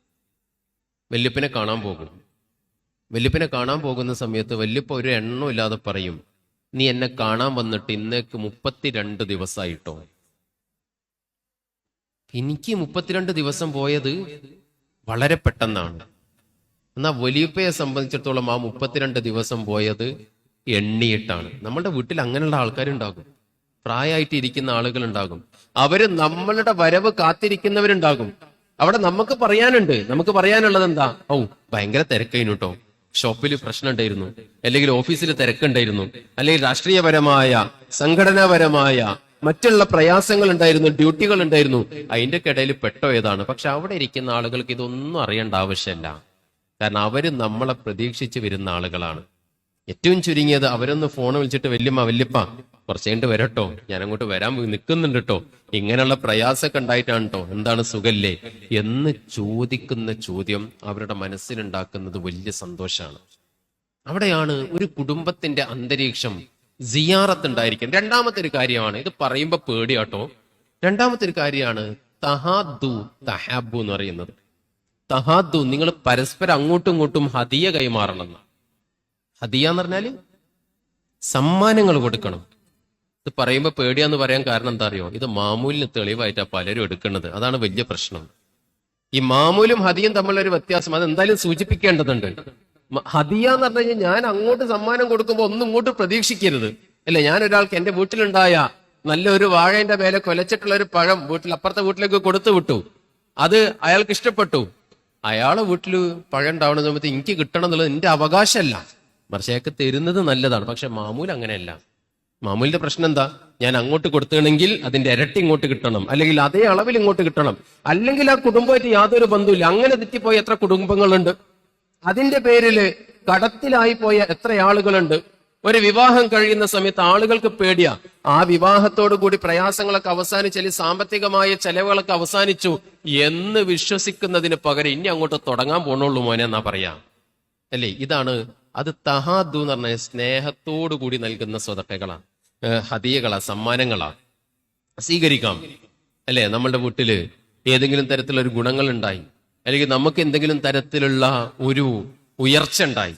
വല്യപ്പനെ കാണാൻ പോകും. വല്യപ്പനെ കാണാൻ പോകുന്ന സമയത്ത് വല്യപ്പ ഒരു എണ്ണം ഇല്ലാതെ പറയും നീ എന്നെ കാണാൻ വന്നിട്ട് ഇന്നേക്ക് മുപ്പത്തിരണ്ട് ദിവസമായിട്ടോ എനിക്ക് മുപ്പത്തിരണ്ട് ദിവസം പോയത് വളരെ പെട്ടെന്നാണ്. എന്നാൽ വലിയപ്പയെ സംബന്ധിച്ചിടത്തോളം ആ മുപ്പത്തിരണ്ട് ദിവസം പോയത് എണ്ണിയിട്ടാണ്. നമ്മളുടെ വീട്ടിൽ അങ്ങനെയുള്ള ആൾക്കാരുണ്ടാകും. പ്രായമായിട്ട് ഇരിക്കുന്ന ആളുകളുണ്ടാകും. അവർ നമ്മളുടെ വരവ് കാത്തിരിക്കുന്നവരുണ്ടാകും. അവിടെ നമുക്ക് പറയാനുണ്ട്. നമുക്ക് പറയാനുള്ളത് എന്താ? ഓ ഭയങ്കര തിരക്കൈനു കേട്ടോ ഷോപ്പിൽ പ്രശ്നം ഉണ്ടായിരുന്നു. അല്ലെങ്കിൽ ഓഫീസിൽ തിരക്കുണ്ടായിരുന്നു. അല്ലെങ്കിൽ രാഷ്ട്രീയപരമായ സംഘടനാപരമായ മറ്റുള്ള പ്രയാസങ്ങൾ ഉണ്ടായിരുന്നു ഡ്യൂട്ടികൾ ഉണ്ടായിരുന്നു. അതിന്റെ ഇടയിൽ പെട്ടോ ഏതാണ്? പക്ഷെ അവിടെ ഇരിക്കുന്ന ആളുകൾക്ക് ഇതൊന്നും അറിയേണ്ട ആവശ്യമില്ല. കാരണം അവർ നമ്മളെ പ്രതീക്ഷിച്ച് വരുന്ന ആളുകളാണ്. ഏറ്റവും ചുരുങ്ങിയത് അവരൊന്ന് ഫോൺ വിളിച്ചിട്ട് വല്യമ്മ വല്യപ്പ കുറച്ച് കഴിഞ്ഞിട്ട് വരട്ടോ. ഞാൻ അങ്ങോട്ട് വരാൻ നിൽക്കുന്നുണ്ട് കേട്ടോ ഇങ്ങനെയുള്ള പ്രയാസമൊക്കെ ഉണ്ടായിട്ടാണ് കേട്ടോ എന്താണ് സുഖല്ലേ? എന്ന് ചോദിക്കുന്ന ചോദ്യം അവരുടെ മനസ്സിലുണ്ടാക്കുന്നത് വലിയ സന്തോഷമാണ്. അവിടെയാണ് ഒരു കുടുംബത്തിന്റെ അന്തരീക്ഷം സിയാറത്ത് ഉണ്ടായിരിക്കും രണ്ടാമത്തെ ഒരു കാര്യമാണ് ഇത് പറയുമ്പോ പേടിയാട്ടോ രണ്ടാമത്തെ ഒരു കാര്യമാണ് തഹാദു തഹാബു എന്ന് പറയുന്നത്. തഹാദു നിങ്ങൾ പരസ്പരം അങ്ങോട്ടും ഇങ്ങോട്ടും ഹദിയ കൈമാറണം ഹതിയ എന്ന് പറഞ്ഞാൽ സമ്മാനങ്ങൾ കൊടുക്കണം. ഇത് പറയുമ്പോൾ പേടിയാന്ന് പറയാൻ കാരണം എന്താ അറിയോ? ഇത് മാമൂലിന് തെളിവായിട്ടാണ് പലരും എടുക്കുന്നത്. അതാണ് വലിയ പ്രശ്നം. ഈ മാമൂലും ഹതിയും തമ്മിലൊരു വ്യത്യാസം. അത് എന്തായാലും സൂചിപ്പിക്കേണ്ടതുണ്ട് ഹദിയ എന്ന് പറഞ്ഞു കഴിഞ്ഞാൽ ഞാൻ അങ്ങോട്ട് സമ്മാനം കൊടുക്കുമ്പോൾ ഒന്നും ഇങ്ങോട്ട് പ്രതീക്ഷിക്കരുത്. അല്ലെ? ഞാൻ ഒരാൾക്ക് എന്റെ വീട്ടിലുണ്ടായ നല്ലൊരു വാഴേന്റെ മേലെ കൊലച്ചിട്ടുള്ള ഒരു പഴം വീട്ടിൽ അപ്പുറത്തെ വീട്ടിലേക്ക് കൊടുത്തു വിട്ടു. അത് അയാൾക്ക് ഇഷ്ടപ്പെട്ടു. അയാളെ വീട്ടിൽ പഴം ഉണ്ടാവുന്ന സമയത്ത് എനിക്ക് കിട്ടണം എന്നുള്ളത് എന്റെ അവകാശമല്ല. മറിച്ച് അയാൾക്ക് തരുന്നത് നല്ലതാണ്. പക്ഷെ മാമൂൽ അങ്ങനെയല്ല. മാമൂലിന്റെ പ്രശ്നം എന്താ ഞാൻ അങ്ങോട്ട് കൊടുത്തണെങ്കിൽ അതിന്റെ ഇരട്ടി ഇങ്ങോട്ട് കിട്ടണം. അല്ലെങ്കിൽ അതേ അളവിൽ ഇങ്ങോട്ട് കിട്ടണം. അല്ലെങ്കിൽ ആ കുടുംബമായിട്ട് യാതൊരു ബന്ധവുമില്ല. അങ്ങനെ തെറ്റിപ്പോയ എത്ര കുടുംബങ്ങളുണ്ട്? അതിന്റെ പേരിൽ കടത്തിലായി പോയ എത്ര ആളുകളുണ്ട്? ഒരു വിവാഹം കഴിയുന്ന സമയത്ത് ആളുകൾക്ക് പേടിയാ. ആ വിവാഹത്തോടു കൂടി പ്രയാസങ്ങളൊക്കെ അവസാനിച്ചു അല്ലെങ്കിൽ സാമ്പത്തികമായ ചെലവുകളൊക്കെ അവസാനിച്ചു എന്ന് വിശ്വസിക്കുന്നതിന് പകരം ഇനി അങ്ങോട്ട് തുടങ്ങാൻ പോണുള്ളൂ മോനെ എന്നാ പറയാ. അല്ലേ? ഇതാണ്. അത് തഹാദു എന്ന് പറഞ്ഞ സ്നേഹത്തോടു കൂടി നൽകുന്ന സ്വതക്കകളാണ് ഹദിയകളാ സമ്മാനങ്ങളാ. സ്വീകരിക്കാം. അല്ലെ? നമ്മളുടെ വീട്ടിൽ ഏതെങ്കിലും തരത്തിലൊരു ഗുണങ്ങൾ ഉണ്ടായി അല്ലെങ്കിൽ നമുക്ക് എന്തെങ്കിലും തരത്തിലുള്ള ഒരു ഉയർച്ച ഉണ്ടായി.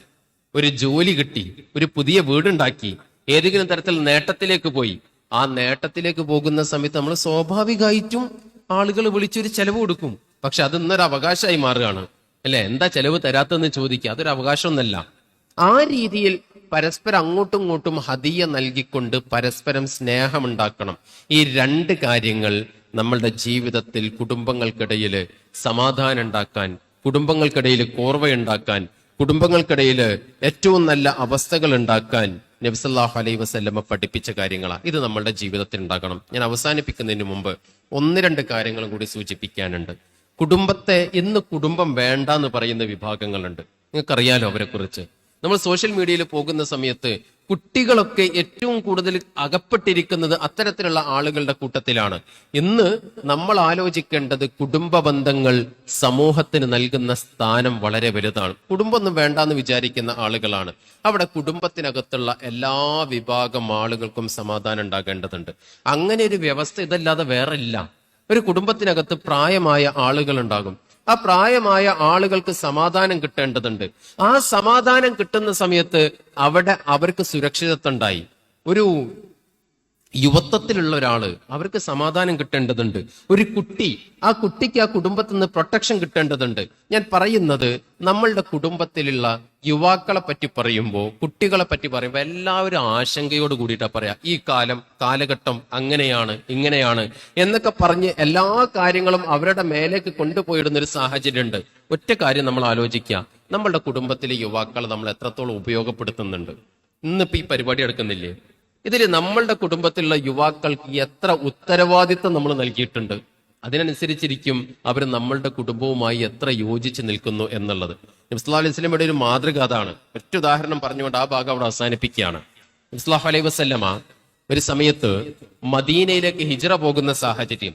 ഒരു ജോലി കിട്ടി. ഒരു പുതിയ വീടുണ്ടാക്കി. ഏതെങ്കിലും തരത്തിൽ നേട്ടത്തിലേക്ക് പോയി. ആ നേട്ടത്തിലേക്ക് പോകുന്ന സമയത്ത് നമ്മൾ സ്വാഭാവികമായിട്ടും ആളുകൾ വിളിച്ചൊരു ചെലവ് കൊടുക്കും. പക്ഷെ അത് ഇന്നൊരു അവകാശമായി മാറുകയാണ്. അല്ലെ? എന്താ ചെലവ് തരാത്തെന്ന് ചോദിക്കുക. അതൊരു അവകാശമൊന്നല്ല. ആ രീതിയിൽ പരസ്പരം അങ്ങോട്ടും ഇങ്ങോട്ടും ഹതിയ നൽകിക്കൊണ്ട് പരസ്പരം സ്നേഹമുണ്ടാക്കണം. ഈ രണ്ട് കാര്യങ്ങൾ നമ്മളുടെ ജീവിതത്തിൽ കുടുംബങ്ങൾക്കിടയിൽ സമാധാനം ഉണ്ടാക്കാൻ കുടുംബങ്ങൾക്കിടയിൽ കോർവയുണ്ടാക്കാൻ കുടുംബങ്ങൾക്കിടയിൽ ഏറ്റവും നല്ല അവസ്ഥകൾ ഉണ്ടാക്കാൻ നബ്സല്ലാഹു അലൈ വസല്ലമ പഠിപ്പിച്ച കാര്യങ്ങളാണ്. ഇത് നമ്മളുടെ ജീവിതത്തിൽ ഉണ്ടാക്കണം ഞാൻ അവസാനിപ്പിക്കുന്നതിന് മുമ്പ് ഒന്ന് രണ്ട് കാര്യങ്ങളും കൂടി സൂചിപ്പിക്കാനുണ്ട്. കുടുംബത്തെ ഇന്ന് കുടുംബം വേണ്ട എന്ന് പറയുന്ന വിഭാഗങ്ങളുണ്ട്. നിങ്ങൾക്കറിയാലോ അവരെ കുറിച്ച് നമ്മൾ സോഷ്യൽ മീഡിയയിൽ പോകുന്ന സമയത്ത് കുട്ടികളൊക്കെ ഏറ്റവും കൂടുതൽ അകപ്പെട്ടിരിക്കുന്നത് അത്തരത്തിലുള്ള ആളുകളുടെ കൂട്ടത്തിലാണ്. ഇന്ന് നമ്മൾ ആലോചിക്കേണ്ടത് കുടുംബ ബന്ധങ്ങൾ സമൂഹത്തിന് നൽകുന്ന സ്ഥാനം വളരെ വലുതാണ്. കുടുംബമൊന്നും വേണ്ടെന്ന് വിചാരിക്കുന്ന ആളുകളാണ്. അവിടെ കുടുംബത്തിനകത്തുള്ള എല്ലാ വിഭാഗം ആളുകൾക്കും സമാധാനം ഉണ്ടാകേണ്ടതുണ്ട്. അങ്ങനെ ഒരു വ്യവസ്ഥ ഇതല്ലാതെ വേറെ ഇല്ല ഒരു കുടുംബത്തിനകത്ത് പ്രായമായ ആളുകൾ ഉണ്ടാകും ആ പ്രായമായ ആളുകൾക്ക് സമാധാനം കിട്ടേണ്ടതുണ്ട്. ആ സമാധാനം കിട്ടുന്ന സമയത്ത് അവിടെ അവർക്ക് സുരക്ഷിതത്വം ഉണ്ടായി. ഒരു യുവത്വത്തിലുള്ള ഒരാൾ അവർക്ക് സമാധാനം കിട്ടേണ്ടതുണ്ട്. ഒരു കുട്ടി ആ കുട്ടിക്ക് ആ കുടുംബത്തിൽ നിന്ന് പ്രൊട്ടക്ഷൻ കിട്ടേണ്ടതുണ്ട്. ഞാൻ പറയുന്നത് നമ്മളുടെ കുടുംബത്തിലുള്ള യുവാക്കളെ പറ്റി പറയുമ്പോൾ കുട്ടികളെ പറ്റി പറയുമ്പോൾ എല്ലാവരും ആശങ്കയോട് കൂടിയിട്ടാ പറയാ ഈ കാലം കാലഘട്ടം അങ്ങനെയാണ് ഇങ്ങനെയാണ് എന്നൊക്കെ പറഞ്ഞ് എല്ലാ കാര്യങ്ങളും അവരുടെ മേലേക്ക് കൊണ്ടുപോയിടുന്ന ഒരു സാഹചര്യമുണ്ട് ഒറ്റ കാര്യം നമ്മൾ ആലോചിക്കുക നമ്മളുടെ കുടുംബത്തിലെ യുവാക്കളെ നമ്മൾ എത്രത്തോളം ഉപയോഗപ്പെടുത്തുന്നുണ്ട്. ഇന്നിപ്പോ ഈ പരിപാടി എടുക്കുന്നില്ലേ? ഇതിൽ നമ്മളുടെ കുടുംബത്തിലുള്ള യുവാക്കൾക്ക് എത്ര ഉത്തരവാദിത്തം നമ്മൾ നൽകിയിട്ടുണ്ട്? അതിനനുസരിച്ചിരിക്കും അവർ നമ്മളുടെ കുടുംബവുമായി എത്ര യോജിച്ച് നിൽക്കുന്നു എന്നുള്ളത്. നബ്സ്ലാ അലൈഹി ഒരു മാതൃക അതാണ്. ഉദാഹരണം പറഞ്ഞുകൊണ്ട് ആ ഭാഗം അവിടെ അവസാനിപ്പിക്കുകയാണ്. നബ്സ്ലാഹു അലൈഹി വസ്ല്ലമ ഒരു സമയത്ത് മദീനയിലേക്ക് ഹിജറ പോകുന്ന സാഹചര്യം.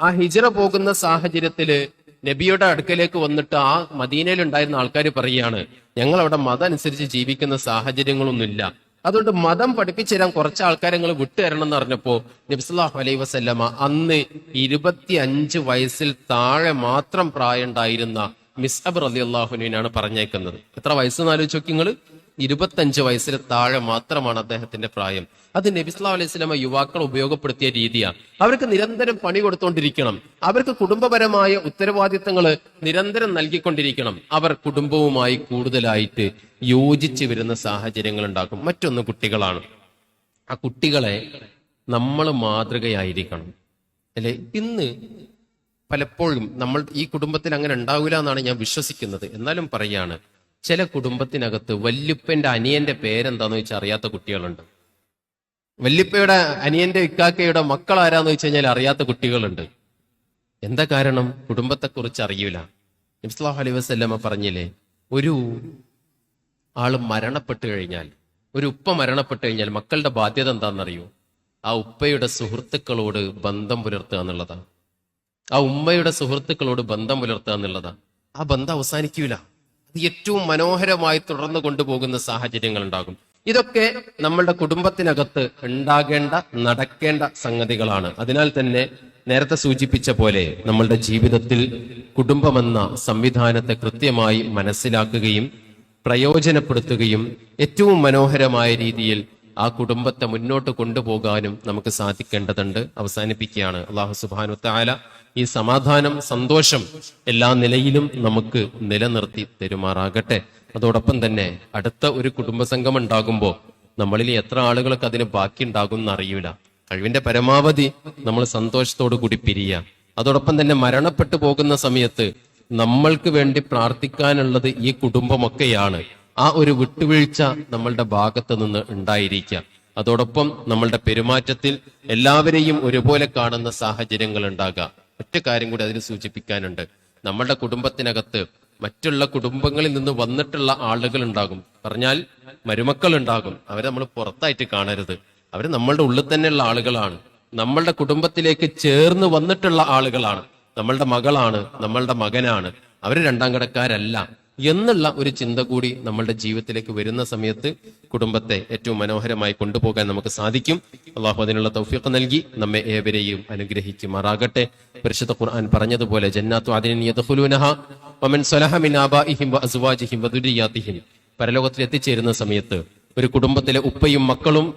ആ ഹിജറ പോകുന്ന സാഹചര്യത്തിൽ നബിയുടെ അടുക്കലേക്ക് വന്നിട്ട് ആ മദീനയിൽ ഉണ്ടായിരുന്ന ആൾക്കാർ പറയുകയാണ് ഞങ്ങൾ അവിടെ മതം അനുസരിച്ച് ജീവിക്കുന്ന സാഹചര്യങ്ങളൊന്നുമില്ല. അതുകൊണ്ട് മതം പഠിപ്പിച്ചു തരാൻ കുറച്ച് ആൾക്കാരെ നിങ്ങൾ വിട്ടുതരണം എന്ന് പറഞ്ഞപ്പോ നബ്സല്ലാഹു അലൈ വസല്ലമ അന്ന് ഇരുപത്തി അഞ്ച് വയസ്സിൽ താഴെ മാത്രം പ്രായം ഉണ്ടായിരുന്ന മിസ്അബ് റലി അള്ളാഹുനാണ് പറഞ്ഞേക്കുന്നത്. എത്ര വയസ്സെന്ന് ആലോചിച്ച് നോക്കി നിങ്ങൾ ഇരുപത്തഞ്ച് വയസ്സിന് താഴെ മാത്രമാണ് അദ്ദേഹത്തിന്റെ പ്രായം. അത് നബിസ്ലാ അലൈഹി സ്വലമ യുവാക്കൾ ഉപയോഗപ്പെടുത്തിയ രീതിയാണ്. അവർക്ക് നിരന്തരം പണി കൊടുത്തോണ്ടിരിക്കണം. അവർക്ക് കുടുംബപരമായ ഉത്തരവാദിത്തങ്ങൾ നിരന്തരം നൽകിക്കൊണ്ടിരിക്കണം. അവർ കുടുംബവുമായി കൂടുതലായിട്ട് യോജിച്ച് വരുന്ന സാഹചര്യങ്ങൾ ഉണ്ടാക്കും മറ്റൊന്ന് കുട്ടികളാണ്. ആ കുട്ടികളെ നമ്മൾ മാതൃകയായിരിക്കണം. അല്ലെ? ഇന്ന് പലപ്പോഴും നമ്മൾ ഈ കുടുംബത്തിൽ അങ്ങനെ ഉണ്ടാവില്ല എന്നാണ് ഞാൻ വിശ്വസിക്കുന്നത്. എന്നാലും പറയാണ് ചില കുടുംബത്തിനകത്ത് വല്യുപ്പന്റെ അനിയന്റെ പേരെന്താന്ന് വെച്ചാൽ അറിയാത്ത കുട്ടികളുണ്ട്. വല്യുപ്പയുടെ അനിയന്റെ ഇക്കാക്കയുടെ മക്കൾ ആരാന്ന് വെച്ച് കഴിഞ്ഞാൽ അറിയാത്ത കുട്ടികളുണ്ട്. എന്താ കാരണം? കുടുംബത്തെക്കുറിച്ച് അറിയൂല. ഇംസ്ലാഹ് അലൈഹി വസല്ലമ പറഞ്ഞില്ലേ ഒരു ആൾ മരണപ്പെട്ടു കഴിഞ്ഞാൽ ഒരു ഉപ്പ മരണപ്പെട്ടു കഴിഞ്ഞാൽ മക്കളുടെ ബാധ്യത എന്താണെന്നറിയോ? ആ ഉപ്പയുടെ സുഹൃത്തുക്കളോട് ബന്ധം പുലർത്തുക എന്നുള്ളതാണ്. ആ ഉമ്മയുടെ സുഹൃത്തുക്കളോട് ബന്ധം പുലർത്തുക എന്നുള്ളതാണ്. ആ ബന്ധം അവസാനിക്കൂല. അത് ഏറ്റവും മനോഹരമായി തുടർന്നു കൊണ്ടുപോകുന്ന സാഹചര്യങ്ങൾ ഉണ്ടാകും ഇതൊക്കെ നമ്മളുടെ കുടുംബത്തിനകത്ത് ഉണ്ടാകേണ്ട നടക്കേണ്ട സംഗതികളാണ്. അതിനാൽ തന്നെ നേരത്തെ സൂചിപ്പിച്ച പോലെ നമ്മളുടെ ജീവിതത്തിൽ കുടുംബമെന്ന സംവിധാനത്തെ കൃത്യമായി മനസ്സിലാക്കുകയും പ്രയോജനപ്പെടുത്തുകയും ഏറ്റവും മനോഹരമായ രീതിയിൽ ആ കുടുംബത്തെ മുന്നോട്ട് കൊണ്ടുപോകാനും നമുക്ക് സാധിക്കേണ്ടതുണ്ട്. അവസാനിപ്പിക്കുകയാണ്. അള്ളാഹു സുബാനു താല ഈ സമാധാനം സന്തോഷം എല്ലാ നിലയിലും നമുക്ക് നിലനിർത്തി തരുമാറാകട്ടെ. അതോടൊപ്പം തന്നെ അടുത്ത ഒരു കുടുംബസംഘം ഉണ്ടാകുമ്പോൾ നമ്മളിൽ എത്ര ആളുകൾക്ക് അതിന് ബാക്കി ഉണ്ടാകും എന്ന് അറിയില്ല കഴിവിന്റെ പരമാവധി നമ്മൾ സന്തോഷത്തോടു കൂടി പിരിയുക. അതോടൊപ്പം തന്നെ മരണപ്പെട്ടു പോകുന്ന സമയത്ത് നമ്മൾക്ക് വേണ്ടി പ്രാർത്ഥിക്കാനുള്ളത് ഈ കുടുംബമൊക്കെയാണ്. ആ ഒരു വിട്ടുവീഴ്ച നമ്മളുടെ ഭാഗത്ത് നിന്ന് ഉണ്ടായിരിക്കാം അതോടൊപ്പം നമ്മളുടെ പെരുമാറ്റത്തിൽ എല്ലാവരെയും ഒരുപോലെ കാണുന്ന സാഹചര്യങ്ങൾ ഉണ്ടാകാം ഒറ്റ കാര്യം കൂടി അതിന് സൂചിപ്പിക്കാനുണ്ട്. നമ്മളുടെ കുടുംബത്തിനകത്ത് മറ്റുള്ള കുടുംബങ്ങളിൽ നിന്ന് വന്നിട്ടുള്ള ആളുകൾ ഉണ്ടാകും പറഞ്ഞാൽ മരുമക്കൾ ഉണ്ടാകും അവരെ നമ്മൾ പുറത്തായിട്ട് കാണരുത്. അവർ നമ്മളുടെ ഉള്ളിൽ തന്നെയുള്ള ആളുകളാണ്. നമ്മളുടെ കുടുംബത്തിലേക്ക് ചേർന്ന് വന്നിട്ടുള്ള ആളുകളാണ്. നമ്മളുടെ മകളാണ് നമ്മളുടെ മകനാണ്. അവർ രണ്ടാം കടക്കാരല്ല. എന്നുള്ള ഒരു ചിന്ത കൂടി നമ്മളുടെ ജീവിതത്തിലേക്ക് വരുന്ന സമയത്ത് കുടുംബത്തെ ഏറ്റവും മനോഹരമായി കൊണ്ടുപോകാൻ നമുക്ക് സാധിക്കും. അള്ളാഹു അതിനുള്ള തൗഫീഖ് നൽകി നമ്മെ ഏവരെയും അനുഗ്രഹിക്കുമാറാകട്ടെ. പരിശുദ്ധ ഖുർആൻ പറഞ്ഞതുപോലെ പരലോകത്തിൽ എത്തിച്ചേരുന്ന സമയത്ത് ഒരു കുടുംബത്തിലെ ഉപ്പയും മക്കളും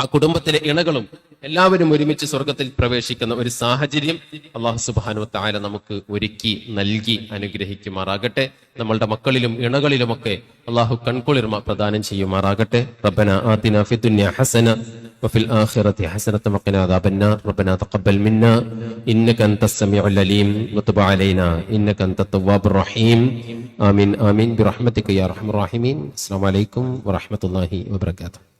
ആ കുടുംബത്തിലെ ഇണകളും എല്ലാവരും ഒരുമിച്ച് സ്വർഗത്തിൽ പ്രവേശിക്കുന്ന ഒരു സാഹചര്യം അള്ളാഹു സുബാനു താല നമുക്ക് ഒരുക്കി നൽകി അനുഗ്രഹിക്കുമാറാകട്ടെ നമ്മളുടെ മക്കളിലും ഇണകളിലുമൊക്കെ അള്ളാഹു കൺകുളിർമ പ്രദാനം ചെയ്യുമാറാകട്ടെ റബ്ബന ആതിന ഫി ദുനിയ ഹസന وفي الآخرة حسنة وقنا عذاب النار ربنا تقبل منا إنك أنت السميع العليم وتب علينا إنك أنت التواب الرحيم آمين آمين برحمتك يا أرحم الراحمين السلام عليكم ورحمة الله وبركاته